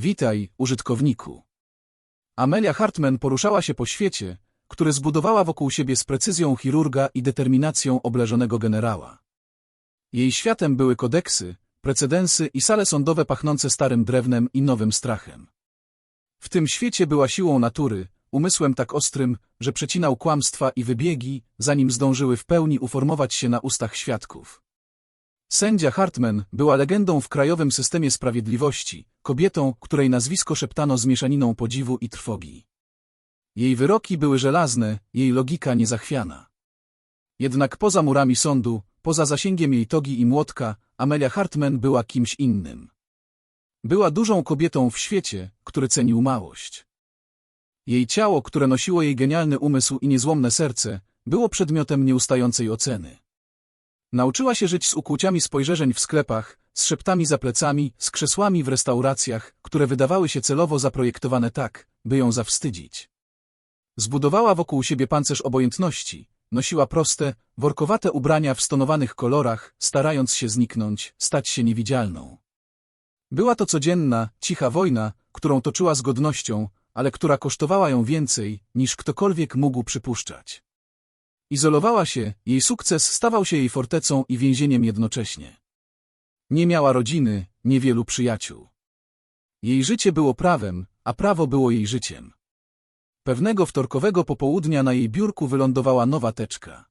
Witaj, użytkowniku. Amelia Hartman poruszała się po świecie, który zbudowała wokół siebie z precyzją chirurga i determinacją obleżonego generała. Jej światem były kodeksy, precedensy i sale sądowe pachnące starym drewnem i nowym strachem. W tym świecie była siłą natury, umysłem tak ostrym, że przecinał kłamstwa i wybiegi, zanim zdążyły w pełni uformować się na ustach świadków. Sędzia Hartman była legendą w krajowym systemie sprawiedliwości, kobietą, której nazwisko szeptano z mieszaniną podziwu i trwogi. Jej wyroki były żelazne, jej logika niezachwiana. Jednak poza murami sądu, poza zasięgiem jej togi i młotka, Amelia Hartman była kimś innym. Była dużą kobietą w świecie, który cenił małość. Jej ciało, które nosiło jej genialny umysł i niezłomne serce, było przedmiotem nieustającej oceny. Nauczyła się żyć z ukłuciami spojrzeń w sklepach, z szeptami za plecami, z krzesłami w restauracjach, które wydawały się celowo zaprojektowane tak, by ją zawstydzić. Zbudowała wokół siebie pancerz obojętności, nosiła proste, workowate ubrania w stonowanych kolorach, starając się zniknąć, stać się niewidzialną. Była to codzienna, cicha wojna, którą toczyła z godnością, ale która kosztowała ją więcej, niż ktokolwiek mógł przypuszczać. Izolowała się, jej sukces stawał się jej fortecą i więzieniem jednocześnie. Nie miała rodziny, niewielu przyjaciół. Jej życie było prawem, a prawo było jej życiem. Pewnego wtorkowego popołudnia na jej biurku wylądowała nowa teczka.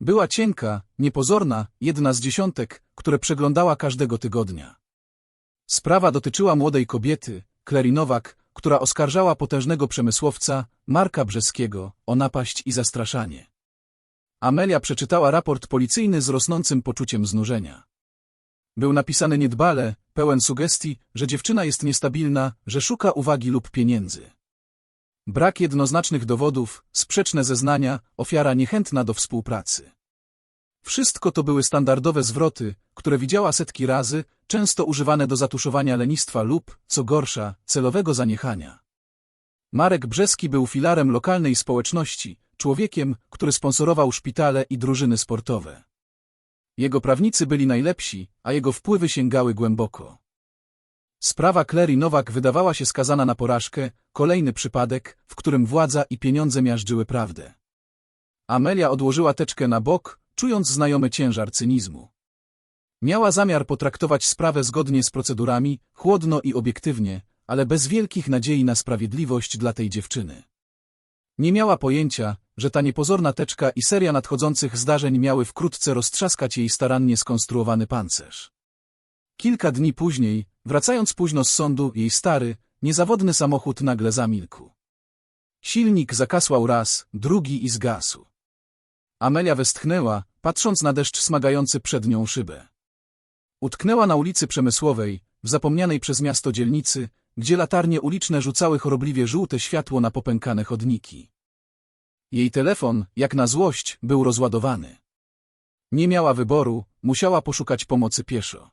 Była cienka, niepozorna, jedna z dziesiątek, które przeglądała każdego tygodnia. Sprawa dotyczyła młodej kobiety, Clary Nowak, która oskarżała potężnego przemysłowca, Marka Brzeskiego, o napaść i zastraszanie. Amelia przeczytała raport policyjny z rosnącym poczuciem znużenia. Był napisany niedbale, pełen sugestii, że dziewczyna jest niestabilna, że szuka uwagi lub pieniędzy. Brak jednoznacznych dowodów, sprzeczne zeznania, ofiara niechętna do współpracy. Wszystko to były standardowe zwroty, które widziała setki razy, często używane do zatuszowania lenistwa lub, co gorsza, celowego zaniechania. Marek Brzeski był filarem lokalnej społeczności, człowiekiem, który sponsorował szpitale i drużyny sportowe. Jego prawnicy byli najlepsi, a jego wpływy sięgały głęboko. Sprawa Clary Nowak wydawała się skazana na porażkę, kolejny przypadek, w którym władza i pieniądze miażdżyły prawdę. Amelia odłożyła teczkę na bok, czując znajomy ciężar cynizmu. Miała zamiar potraktować sprawę zgodnie z procedurami, chłodno i obiektywnie, ale bez wielkich nadziei na sprawiedliwość dla tej dziewczyny. Nie miała pojęcia, że ta niepozorna teczka i seria nadchodzących zdarzeń miały wkrótce roztrzaskać jej starannie skonstruowany pancerz. Kilka dni później, wracając późno z sądu, jej stary, niezawodny samochód nagle zamilkł. Silnik zakasłał raz, drugi i zgasł. Amelia westchnęła, patrząc na deszcz smagający przed nią szybę. Utknęła na ulicy Przemysłowej, w zapomnianej przez miasto dzielnicy, gdzie latarnie uliczne rzucały chorobliwie żółte światło na popękane chodniki. Jej telefon, jak na złość, był rozładowany. Nie miała wyboru, musiała poszukać pomocy pieszo.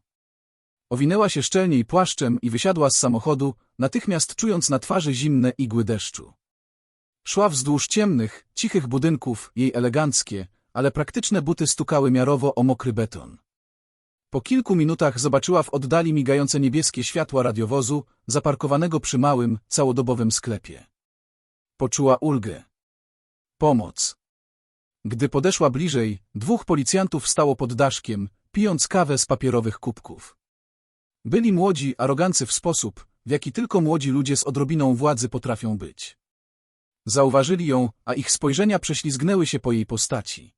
Owinęła się szczelniej płaszczem i wysiadła z samochodu, natychmiast czując na twarzy zimne igły deszczu. Szła wzdłuż ciemnych, cichych budynków, jej eleganckie, ale praktyczne buty stukały miarowo o mokry beton. Po kilku minutach zobaczyła w oddali migające niebieskie światła radiowozu, zaparkowanego przy małym, całodobowym sklepie. Poczuła ulgę. Pomoc. Gdy podeszła bliżej, dwóch policjantów stało pod daszkiem, pijąc kawę z papierowych kubków. Byli młodzi, arogancy w sposób, w jaki tylko młodzi ludzie z odrobiną władzy potrafią być. Zauważyli ją, a ich spojrzenia prześlizgnęły się po jej postaci.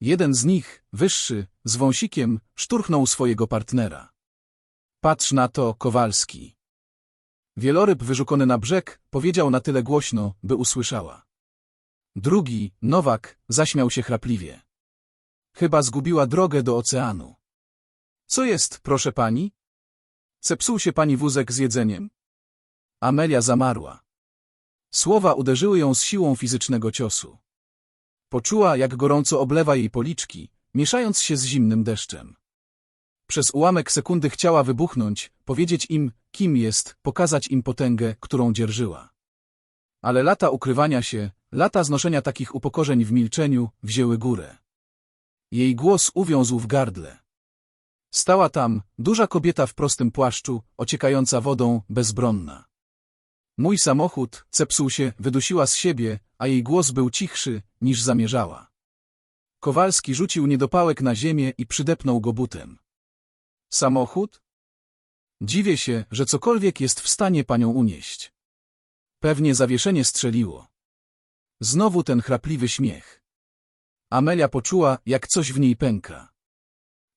Jeden z nich, wyższy, z wąsikiem, szturchnął swojego partnera. Patrz na to, Kowalski. Wieloryb wyrzukony na brzeg, powiedział na tyle głośno, by usłyszała. Drugi, Nowak, zaśmiał się chrapliwie. Chyba zgubiła drogę do oceanu. Co jest, proszę pani? Zepsuł się pani wózek z jedzeniem? Amelia zamarła. Słowa uderzyły ją z siłą fizycznego ciosu. Poczuła, jak gorąco oblewa jej policzki, mieszając się z zimnym deszczem. Przez ułamek sekundy chciała wybuchnąć, powiedzieć im, kim jest, pokazać im potęgę, którą dzierżyła. Ale lata ukrywania się, lata znoszenia takich upokorzeń w milczeniu, wzięły górę. Jej głos uwiązł w gardle. Stała tam, duża kobieta w prostym płaszczu, ociekająca wodą, bezbronna. Mój samochód, zepsuł się, wydusiła z siebie, a jej głos był cichszy, niż zamierzała. Kowalski rzucił niedopałek na ziemię i przydepnął go butem. Samochód? Dziwię się, że cokolwiek jest w stanie panią unieść. Pewnie zawieszenie strzeliło. Znowu ten chrapliwy śmiech. Amelia poczuła, jak coś w niej pęka.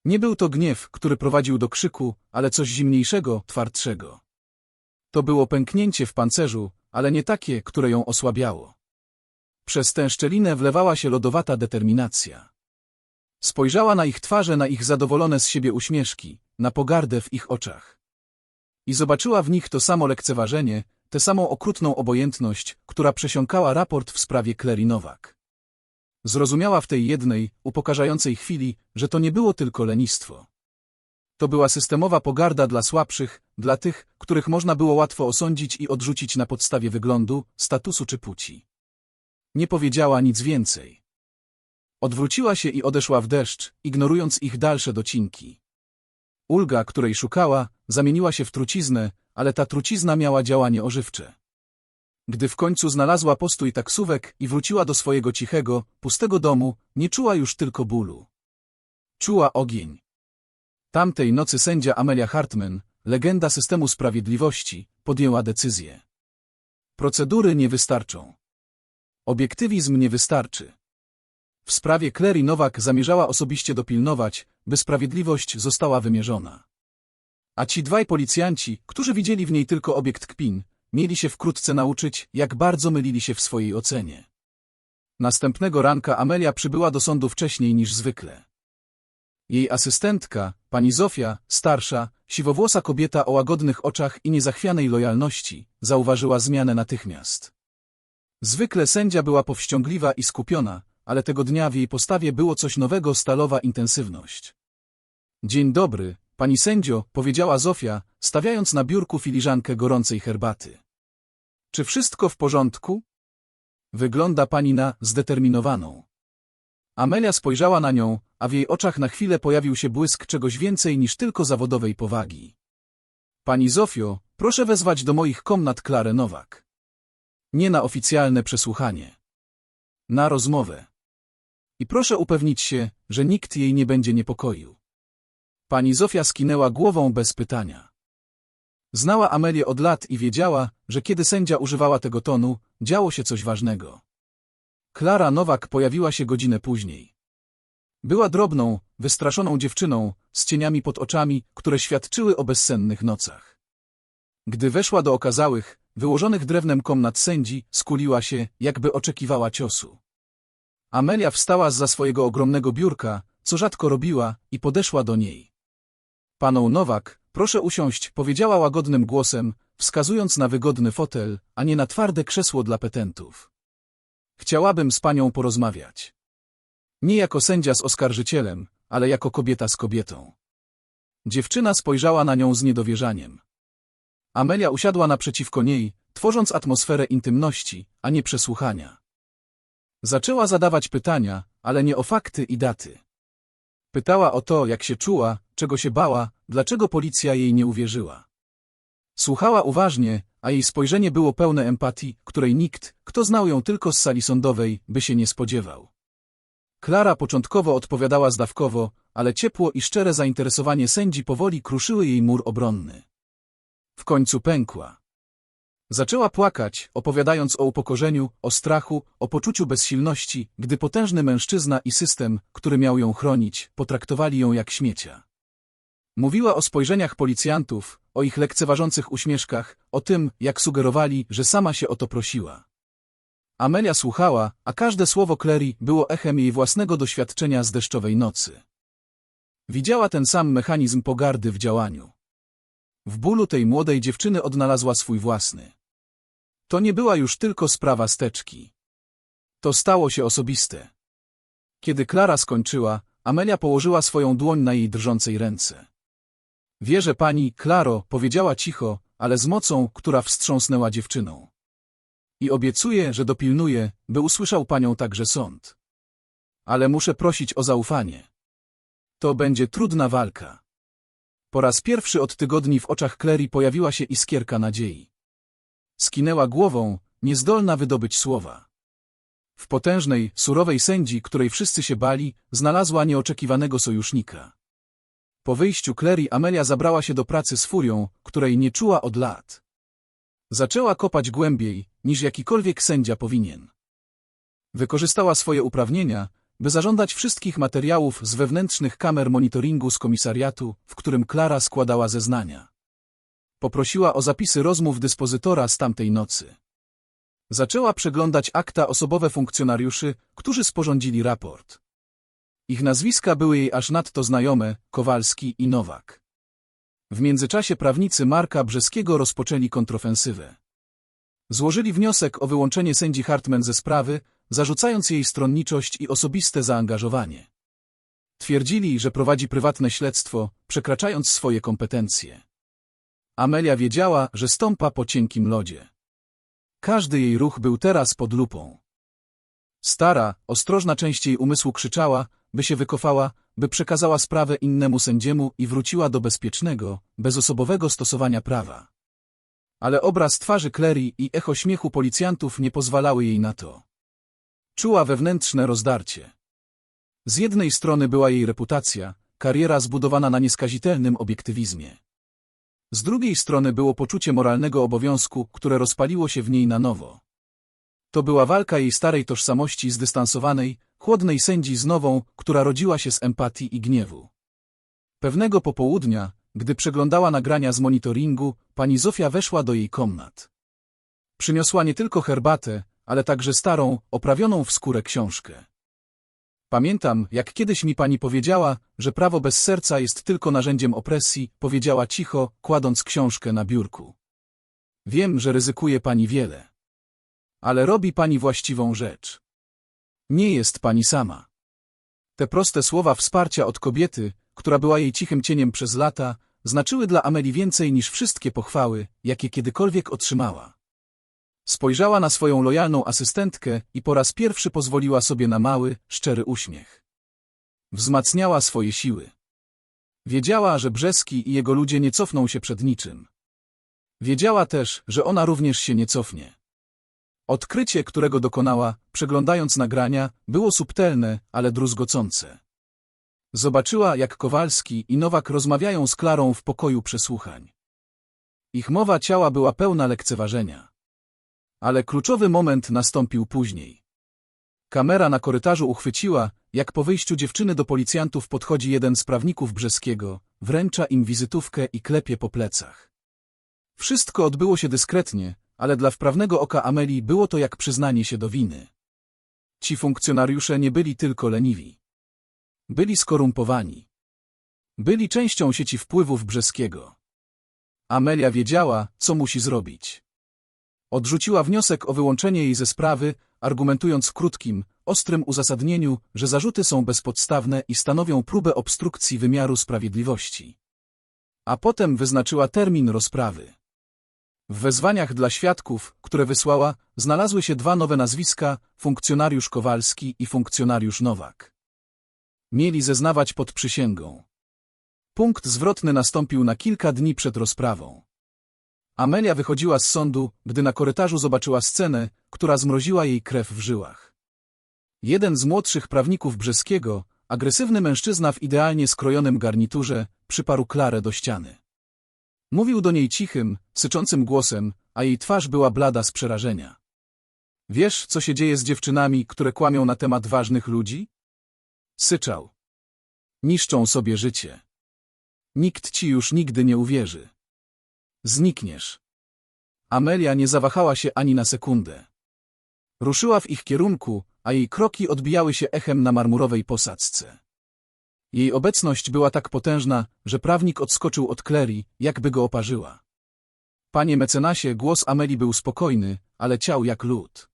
Nie był to gniew, który prowadził do krzyku, ale coś zimniejszego, twardszego. To było pęknięcie w pancerzu, ale nie takie, które ją osłabiało. Przez tę szczelinę wlewała się lodowata determinacja. Spojrzała na ich twarze, na ich zadowolone z siebie uśmieszki, na pogardę w ich oczach. I zobaczyła w nich to samo lekceważenie, tę samą okrutną obojętność, która przesiąkała raport w sprawie Clary Nowak. Zrozumiała w tej jednej, upokarzającej chwili, że to nie było tylko lenistwo. To była systemowa pogarda dla słabszych, dla tych, których można było łatwo osądzić i odrzucić na podstawie wyglądu, statusu czy płci. Nie powiedziała nic więcej. Odwróciła się i odeszła w deszcz, ignorując ich dalsze docinki. Ulga, której szukała, zamieniła się w truciznę, ale ta trucizna miała działanie ożywcze. Gdy w końcu znalazła postój taksówek i wróciła do swojego cichego, pustego domu, nie czuła już tylko bólu. Czuła ogień. Tamtej nocy sędzia Amelia Hartman, legenda systemu sprawiedliwości, podjęła decyzję. Procedury nie wystarczą. Obiektywizm nie wystarczy. W sprawie Clary Nowak zamierzała osobiście dopilnować, by sprawiedliwość została wymierzona. A ci dwaj policjanci, którzy widzieli w niej tylko obiekt kpin, mieli się wkrótce nauczyć, jak bardzo mylili się w swojej ocenie. Następnego ranka Amelia przybyła do sądu wcześniej niż zwykle. Jej asystentka, pani Zofia, starsza, siwowłosa kobieta o łagodnych oczach i niezachwianej lojalności, zauważyła zmianę natychmiast. Zwykle sędzia była powściągliwa i skupiona, ale tego dnia w jej postawie było coś nowego stalowa intensywność. Dzień dobry, pani sędzio, powiedziała Zofia, stawiając na biurku filiżankę gorącej herbaty. Czy wszystko w porządku? Wygląda pani na zdeterminowaną. Amelia spojrzała na nią, a w jej oczach na chwilę pojawił się błysk czegoś więcej niż tylko zawodowej powagi. Pani Zofio, proszę wezwać do moich komnat Klarę Nowak. Nie na oficjalne przesłuchanie. Na rozmowę. I proszę upewnić się, że nikt jej nie będzie niepokoił. Pani Zofia skinęła głową bez pytania. Znała Amelię od lat i wiedziała, że kiedy sędzia używała tego tonu, działo się coś ważnego. Klara Nowak pojawiła się godzinę później. Była drobną, wystraszoną dziewczyną, z cieniami pod oczami, które świadczyły o bezsennych nocach. Gdy weszła do okazałych, wyłożonych drewnem komnat sędzi, skuliła się, jakby oczekiwała ciosu. Amelia wstała z za swojego ogromnego biurka, co rzadko robiła, i podeszła do niej. Paną Nowak, proszę usiąść, powiedziała łagodnym głosem, wskazując na wygodny fotel, a nie na twarde krzesło dla petentów. Chciałabym z panią porozmawiać. Nie jako sędzia z oskarżycielem, ale jako kobieta z kobietą. Dziewczyna spojrzała na nią z niedowierzaniem. Amelia usiadła naprzeciwko niej, tworząc atmosferę intymności, a nie przesłuchania. Zaczęła zadawać pytania, ale nie o fakty i daty. Pytała o to, jak się czuła, czego się bała, dlaczego policja jej nie uwierzyła. Słuchała uważnie, a jej spojrzenie było pełne empatii, której nikt, kto znał ją tylko z sali sądowej, by się nie spodziewał. Klara początkowo odpowiadała zdawkowo, ale ciepło i szczere zainteresowanie sędzi powoli kruszyły jej mur obronny. W końcu pękła. Zaczęła płakać, opowiadając o upokorzeniu, o strachu, o poczuciu bezsilności, gdy potężny mężczyzna i system, który miał ją chronić, potraktowali ją jak śmiecia. Mówiła o spojrzeniach policjantów, o ich lekceważących uśmieszkach, o tym, jak sugerowali, że sama się o to prosiła. Amelia słuchała, a każde słowo Clary było echem jej własnego doświadczenia z deszczowej nocy. Widziała ten sam mechanizm pogardy w działaniu. W bólu tej młodej dziewczyny odnalazła swój własny. To nie była już tylko sprawa steczki. To stało się osobiste. Kiedy Klara skończyła, Amelia położyła swoją dłoń na jej drżącej ręce. Wierzę pani, Klaro, powiedziała cicho, ale z mocą, która wstrząsnęła dziewczyną. I obiecuję, że dopilnuję, by usłyszał panią także sąd. Ale muszę prosić o zaufanie. To będzie trudna walka. Po raz pierwszy od tygodni w oczach Clary pojawiła się iskierka nadziei. Skinęła głową, niezdolna wydobyć słowa. W potężnej, surowej sędzi, której wszyscy się bali, znalazła nieoczekiwanego sojusznika. Po wyjściu Clary Amelia zabrała się do pracy z furią, której nie czuła od lat. Zaczęła kopać głębiej, niż jakikolwiek sędzia powinien. Wykorzystała swoje uprawnienia, by zażądać wszystkich materiałów z wewnętrznych kamer monitoringu z komisariatu, w którym Klara składała zeznania. Poprosiła o zapisy rozmów dyspozytora z tamtej nocy. Zaczęła przeglądać akta osobowe funkcjonariuszy, którzy sporządzili raport. Ich nazwiska były jej aż nadto znajome, Kowalski i Nowak. W międzyczasie prawnicy Marka Brzeskiego rozpoczęli kontrofensywę. Złożyli wniosek o wyłączenie sędzi Hartman ze sprawy, zarzucając jej stronniczość i osobiste zaangażowanie. Twierdzili, że prowadzi prywatne śledztwo, przekraczając swoje kompetencje. Amelia wiedziała, że stąpa po cienkim lodzie. Każdy jej ruch był teraz pod lupą. Stara, ostrożna część jej umysłu krzyczała, by się wykofała, by przekazała sprawę innemu sędziemu i wróciła do bezpiecznego, bezosobowego stosowania prawa. Ale obraz twarzy Clary i echo śmiechu policjantów nie pozwalały jej na to. Czuła wewnętrzne rozdarcie. Z jednej strony była jej reputacja, kariera zbudowana na nieskazitelnym obiektywizmie. Z drugiej strony było poczucie moralnego obowiązku, które rozpaliło się w niej na nowo. To była walka jej starej tożsamości zdystansowanej, chłodnej sędzi z nową, która rodziła się z empatii i gniewu. Pewnego popołudnia, gdy przeglądała nagrania z monitoringu, pani Zofia weszła do jej komnat. Przyniosła nie tylko herbatę, ale także starą, oprawioną w skórę książkę. Pamiętam, jak kiedyś mi pani powiedziała, że prawo bez serca jest tylko narzędziem opresji, powiedziała cicho, kładąc książkę na biurku. Wiem, że ryzykuje pani wiele. Ale robi pani właściwą rzecz. Nie jest pani sama. Te proste słowa wsparcia od kobiety, która była jej cichym cieniem przez lata, znaczyły dla Ameli więcej niż wszystkie pochwały, jakie kiedykolwiek otrzymała. Spojrzała na swoją lojalną asystentkę i po raz pierwszy pozwoliła sobie na mały, szczery uśmiech. Wzmacniała swoje siły. Wiedziała, że Brzeski i jego ludzie nie cofną się przed niczym. Wiedziała też, że ona również się nie cofnie. Odkrycie, którego dokonała, przeglądając nagrania, było subtelne, ale druzgocące. Zobaczyła, jak Kowalski i Nowak rozmawiają z Klarą w pokoju przesłuchań. Ich mowa ciała była pełna lekceważenia. Ale kluczowy moment nastąpił później. Kamera na korytarzu uchwyciła, jak po wyjściu dziewczyny do policjantów podchodzi jeden z prawników Brzeskiego, wręcza im wizytówkę i klepie po plecach. Wszystko odbyło się dyskretnie, ale dla wprawnego oka Amelii było to jak przyznanie się do winy. Ci funkcjonariusze nie byli tylko leniwi. Byli skorumpowani. Byli częścią sieci wpływów Brzeskiego. Amelia wiedziała, co musi zrobić. Odrzuciła wniosek o wyłączenie jej ze sprawy, argumentując w krótkim, ostrym uzasadnieniu, że zarzuty są bezpodstawne i stanowią próbę obstrukcji wymiaru sprawiedliwości. A potem wyznaczyła termin rozprawy. W wezwaniach dla świadków, które wysłała, znalazły się dwa nowe nazwiska, funkcjonariusz Kowalski i funkcjonariusz Nowak. Mieli zeznawać pod przysięgą. Punkt zwrotny nastąpił na kilka dni przed rozprawą. Amelia wychodziła z sądu, gdy na korytarzu zobaczyła scenę, która zmroziła jej krew w żyłach. Jeden z młodszych prawników Brzeskiego, agresywny mężczyzna w idealnie skrojonym garniturze, przyparł Klarę do ściany. Mówił do niej cichym, syczącym głosem, a jej twarz była blada z przerażenia. Wiesz, co się dzieje z dziewczynami, które kłamią na temat ważnych ludzi? Syczał. Niszczą sobie życie. Nikt ci już nigdy nie uwierzy. Znikniesz. Amelia nie zawahała się ani na sekundę. Ruszyła w ich kierunku, a jej kroki odbijały się echem na marmurowej posadzce. Jej obecność była tak potężna, że prawnik odskoczył od Clary, jakby go oparzyła. Panie mecenasie, głos Ameli był spokojny, ale ciał jak lód.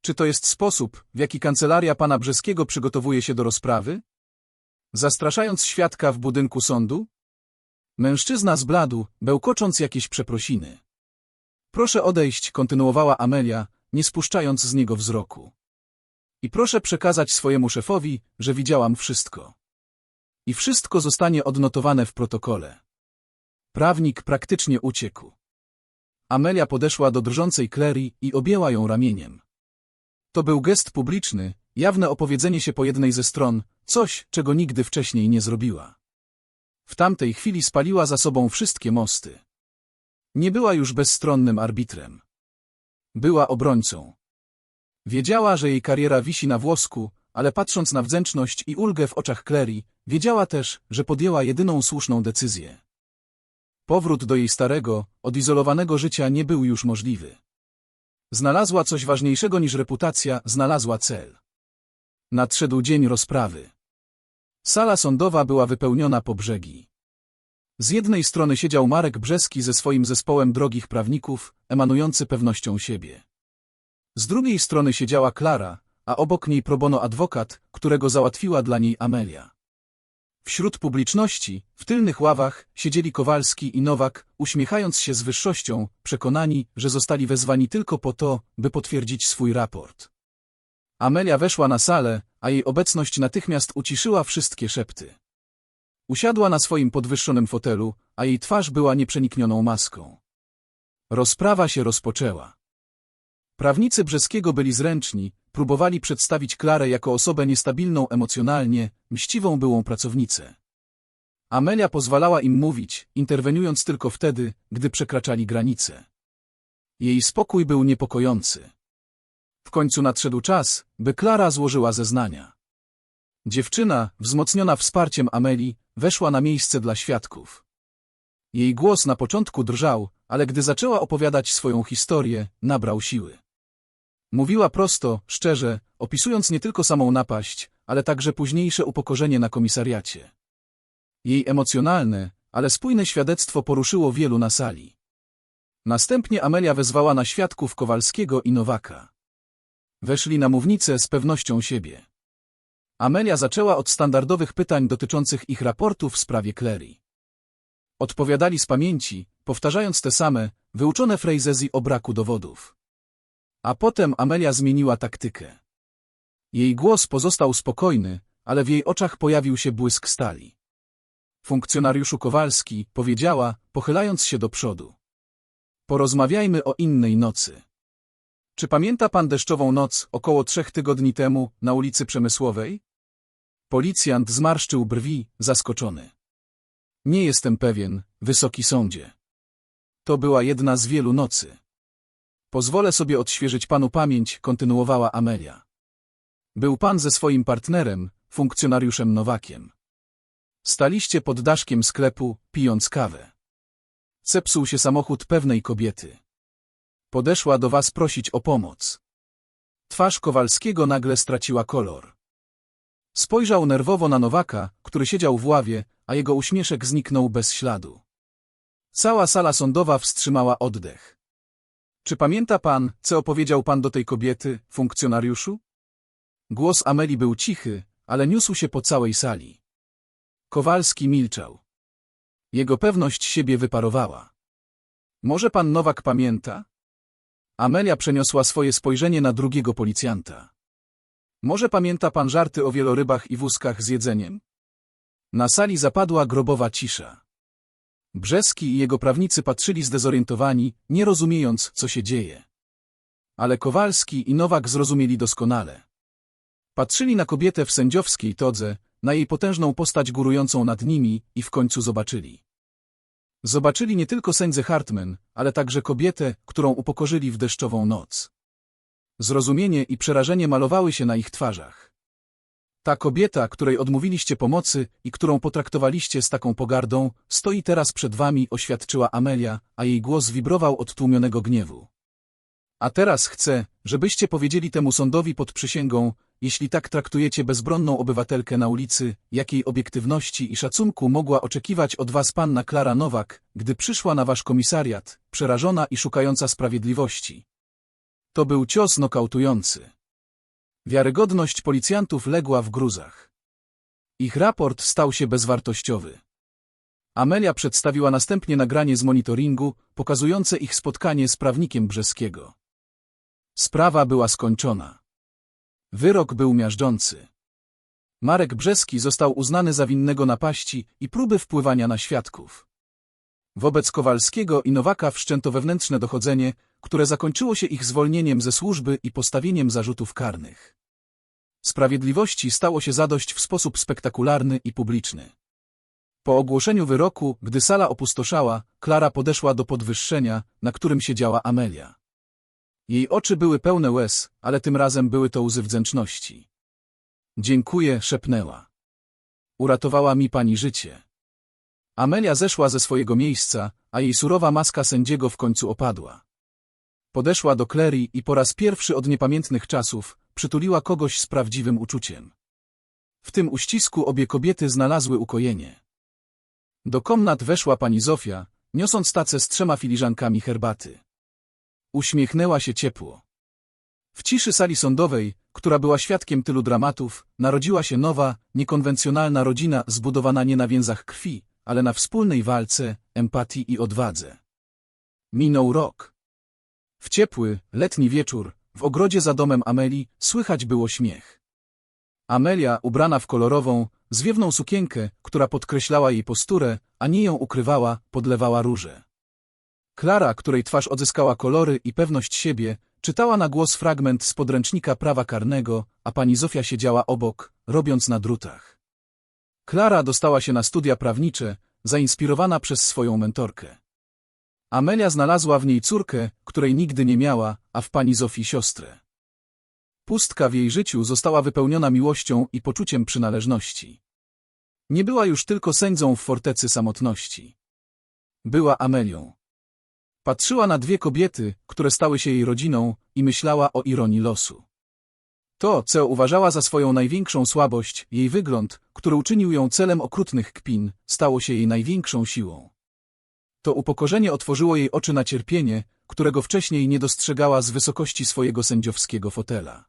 Czy to jest sposób, w jaki kancelaria pana Brzeskiego przygotowuje się do rozprawy? Zastraszając świadka w budynku sądu? Mężczyzna zbladł, bełkocząc jakieś przeprosiny. Proszę odejść, kontynuowała Amelia, nie spuszczając z niego wzroku. I proszę przekazać swojemu szefowi, że widziałam wszystko. I wszystko zostanie odnotowane w protokole. Prawnik praktycznie uciekł. Amelia podeszła do drżącej Clary i objęła ją ramieniem. To był gest publiczny, jawne opowiedzenie się po jednej ze stron, coś, czego nigdy wcześniej nie zrobiła. W tamtej chwili spaliła za sobą wszystkie mosty. Nie była już bezstronnym arbitrem. Była obrońcą. Wiedziała, że jej kariera wisi na włosku, ale patrząc na wdzięczność i ulgę w oczach Clary, wiedziała też, że podjęła jedyną słuszną decyzję. Powrót do jej starego, odizolowanego życia nie był już możliwy. Znalazła coś ważniejszego niż reputacja, znalazła cel. Nadszedł dzień rozprawy. Sala sądowa była wypełniona po brzegi. Z jednej strony siedział Marek Brzeski ze swoim zespołem drogich prawników, emanujący pewnością siebie. Z drugiej strony siedziała Klara, a obok niej probono adwokat, którego załatwiła dla niej Amelia. Wśród publiczności, w tylnych ławach, siedzieli Kowalski i Nowak, uśmiechając się z wyższością, przekonani, że zostali wezwani tylko po to, by potwierdzić swój raport. Amelia weszła na salę, a jej obecność natychmiast uciszyła wszystkie szepty. Usiadła na swoim podwyższonym fotelu, a jej twarz była nieprzeniknioną maską. Rozprawa się rozpoczęła. Prawnicy Brzeskiego byli zręczni, próbowali przedstawić Klarę jako osobę niestabilną emocjonalnie, mściwą byłą pracownicę. Amelia pozwalała im mówić, interweniując tylko wtedy, gdy przekraczali granice. Jej spokój był niepokojący. W końcu nadszedł czas, by Klara złożyła zeznania. Dziewczyna, wzmocniona wsparciem Ameli, weszła na miejsce dla świadków. Jej głos na początku drżał, ale gdy zaczęła opowiadać swoją historię, nabrał siły. Mówiła prosto, szczerze, opisując nie tylko samą napaść, ale także późniejsze upokorzenie na komisariacie. Jej emocjonalne, ale spójne świadectwo poruszyło wielu na sali. Następnie Amelia wezwała na świadków Kowalskiego i Nowaka. Weszli na mównicę z pewnością siebie. Amelia zaczęła od standardowych pytań dotyczących ich raportu w sprawie Clary. Odpowiadali z pamięci, powtarzając te same, wyuczone frejzezji o braku dowodów. A potem Amelia zmieniła taktykę. Jej głos pozostał spokojny, ale w jej oczach pojawił się błysk stali. Funkcjonariuszu Kowalski, powiedziała, pochylając się do przodu. Porozmawiajmy o innej nocy. Czy pamięta pan deszczową noc, około trzech tygodni temu, na ulicy Przemysłowej? Policjant zmarszczył brwi, zaskoczony. Nie jestem pewien, wysoki sądzie. To była jedna z wielu nocy. Pozwolę sobie odświeżyć panu pamięć, kontynuowała Amelia. Był pan ze swoim partnerem, funkcjonariuszem Nowakiem. Staliście pod daszkiem sklepu, pijąc kawę. Zepsuł się samochód pewnej kobiety. Podeszła do was prosić o pomoc. Twarz Kowalskiego nagle straciła kolor. Spojrzał nerwowo na Nowaka, który siedział w ławie, a jego uśmieszek zniknął bez śladu. Cała sala sądowa wstrzymała oddech. Czy pamięta pan, co opowiedział pan do tej kobiety, funkcjonariuszu? Głos Ameli był cichy, ale niósł się po całej sali. Kowalski milczał. Jego pewność siebie wyparowała. Może pan Nowak pamięta? Amelia przeniosła swoje spojrzenie na drugiego policjanta. Może pamięta pan żarty o wielorybach i wózkach z jedzeniem? Na sali zapadła grobowa cisza. Brzeski i jego prawnicy patrzyli zdezorientowani, nie rozumiejąc, co się dzieje. Ale Kowalski i Nowak zrozumieli doskonale. Patrzyli na kobietę w sędziowskiej todze, na jej potężną postać górującą nad nimi i w końcu zobaczyli. Zobaczyli nie tylko sędzę Hartman, ale także kobietę, którą upokorzyli w deszczową noc. Zrozumienie i przerażenie malowały się na ich twarzach. Ta kobieta, której odmówiliście pomocy i którą potraktowaliście z taką pogardą, stoi teraz przed wami, oświadczyła Amelia, a jej głos wibrował od tłumionego gniewu. A teraz chcę, żebyście powiedzieli temu sądowi pod przysięgą, jeśli tak traktujecie bezbronną obywatelkę na ulicy, jakiej obiektywności i szacunku mogła oczekiwać od was panna Klara Nowak, gdy przyszła na wasz komisariat, przerażona i szukająca sprawiedliwości. To był cios nokautujący. Wiarygodność policjantów legła w gruzach. Ich raport stał się bezwartościowy. Amelia przedstawiła następnie nagranie z monitoringu, pokazujące ich spotkanie z prawnikiem Brzeskiego. Sprawa była skończona. Wyrok był miażdżący. Marek Brzeski został uznany za winnego napaści i próby wpływania na świadków. Wobec Kowalskiego i Nowaka wszczęto wewnętrzne dochodzenie, które zakończyło się ich zwolnieniem ze służby i postawieniem zarzutów karnych. Sprawiedliwości stało się zadość w sposób spektakularny i publiczny. Po ogłoszeniu wyroku, gdy sala opustoszała, Klara podeszła do podwyższenia, na którym siedziała Amelia. Jej oczy były pełne łez, ale tym razem były to łzy wdzięczności. Dziękuję, szepnęła. Uratowała mi pani życie. Amelia zeszła ze swojego miejsca, a jej surowa maska sędziego w końcu opadła. Podeszła do Klerii i po raz pierwszy od niepamiętnych czasów przytuliła kogoś z prawdziwym uczuciem. W tym uścisku obie kobiety znalazły ukojenie. Do komnat weszła pani Zofia, niosąc tacę z trzema filiżankami herbaty. Uśmiechnęła się ciepło. W ciszy sali sądowej, która była świadkiem tylu dramatów, narodziła się nowa, niekonwencjonalna rodzina zbudowana nie na więzach krwi, ale na wspólnej walce, empatii i odwadze. Minął rok. W ciepły, letni wieczór, w ogrodzie za domem Ameli, słychać było śmiech. Amelia, ubrana w kolorową, zwiewną sukienkę, która podkreślała jej posturę, a nie ją ukrywała, podlewała róże. Klara, której twarz odzyskała kolory i pewność siebie, czytała na głos fragment z podręcznika prawa karnego, a pani Zofia siedziała obok, robiąc na drutach. Klara dostała się na studia prawnicze, zainspirowana przez swoją mentorkę. Amelia znalazła w niej córkę, której nigdy nie miała, a w pani Zofii siostrę. Pustka w jej życiu została wypełniona miłością i poczuciem przynależności. Nie była już tylko sędzą w fortecy samotności. Była Amelią. Patrzyła na dwie kobiety, które stały się jej rodziną i myślała o ironii losu. To, co uważała za swoją największą słabość, jej wygląd, który uczynił ją celem okrutnych kpin, stało się jej największą siłą. To upokorzenie otworzyło jej oczy na cierpienie, którego wcześniej nie dostrzegała z wysokości swojego sędziowskiego fotela.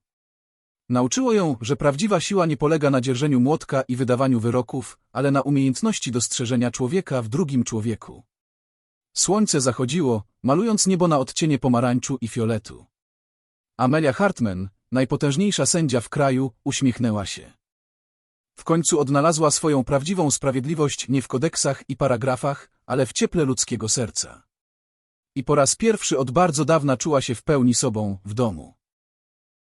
Nauczyło ją, że prawdziwa siła nie polega na dzierżeniu młotka i wydawaniu wyroków, ale na umiejętności dostrzeżenia człowieka w drugim człowieku. Słońce zachodziło, malując niebo na odcienie pomarańczu i fioletu. Amelia Hartman, najpotężniejsza sędzia w kraju, uśmiechnęła się. W końcu odnalazła swoją prawdziwą sprawiedliwość nie w kodeksach i paragrafach, ale w cieple ludzkiego serca. I po raz pierwszy od bardzo dawna czuła się w pełni sobą, w domu.